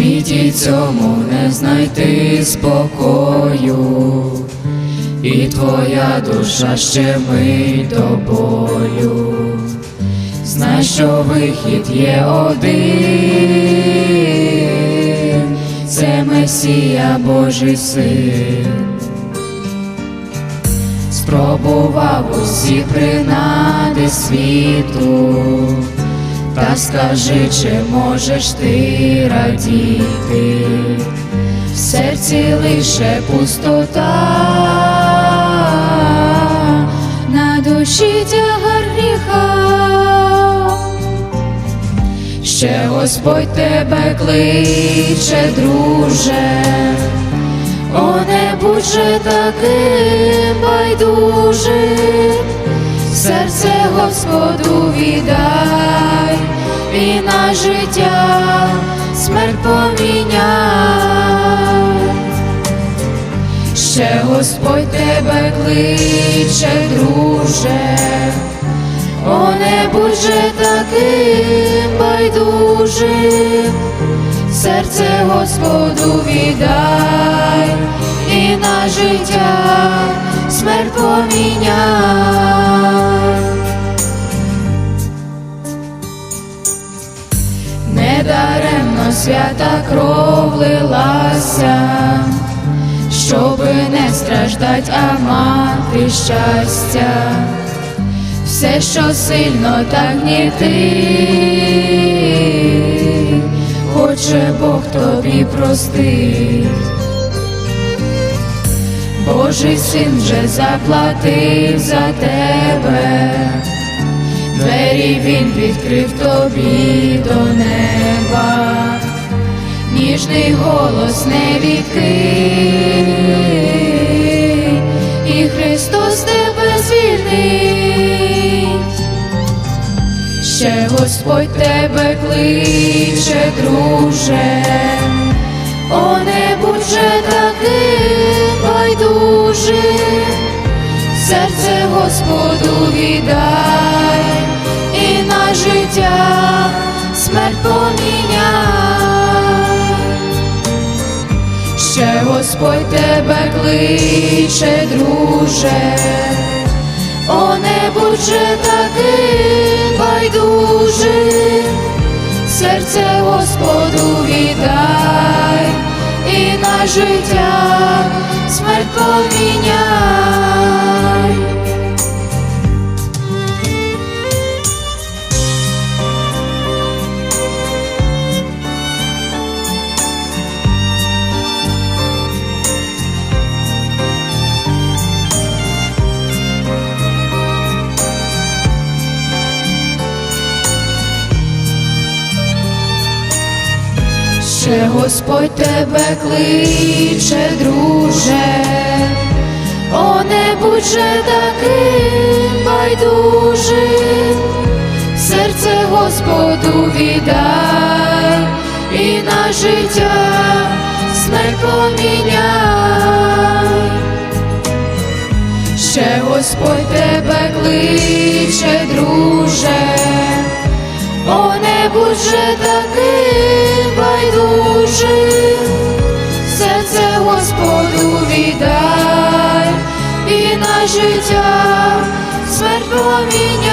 світі цьому не знайти спокою, і твоя душа ще мить до. Знай, що вихід є один, це Месія Божий син. Спробував усі принади світу, та скажи, чи можеш ти радіти, в серці лише пустота, на душі тягар гріха. Ще Господь тебе кличе, друже, о, не же таким байдужим, серце Господу віддай, і на життя смерть поміняй. Ще Господь тебе кличе, друже, о, не будь же таким байдужим, серце Господу віддай, і на життя смерть поміняй. Свята кров лилася, щоби не страждать, а мати щастя, все, що сильно так гнітить, хоче Бог тобі простить. Божий син вже заплатив за тебе, двері він відкрив тобі до неба, ніжний голос не відкрий, і Христос тебе звільнить. Ще Господь тебе кличе, друже, о, не будь же таким байдужим, серце Господу віддай, і на життя смерть поміняй. Господь тебе кличе, друже, о, не будь же таким байдужим, серце Господу віддай, і на життя Ще Господь тебе кличе, друже, о, не будь же таким байдужим, серце Господу віддай, і на життя смерть поміняй. Ще Господь тебе кличе, друже, о, не будь таким життя смерть. Серце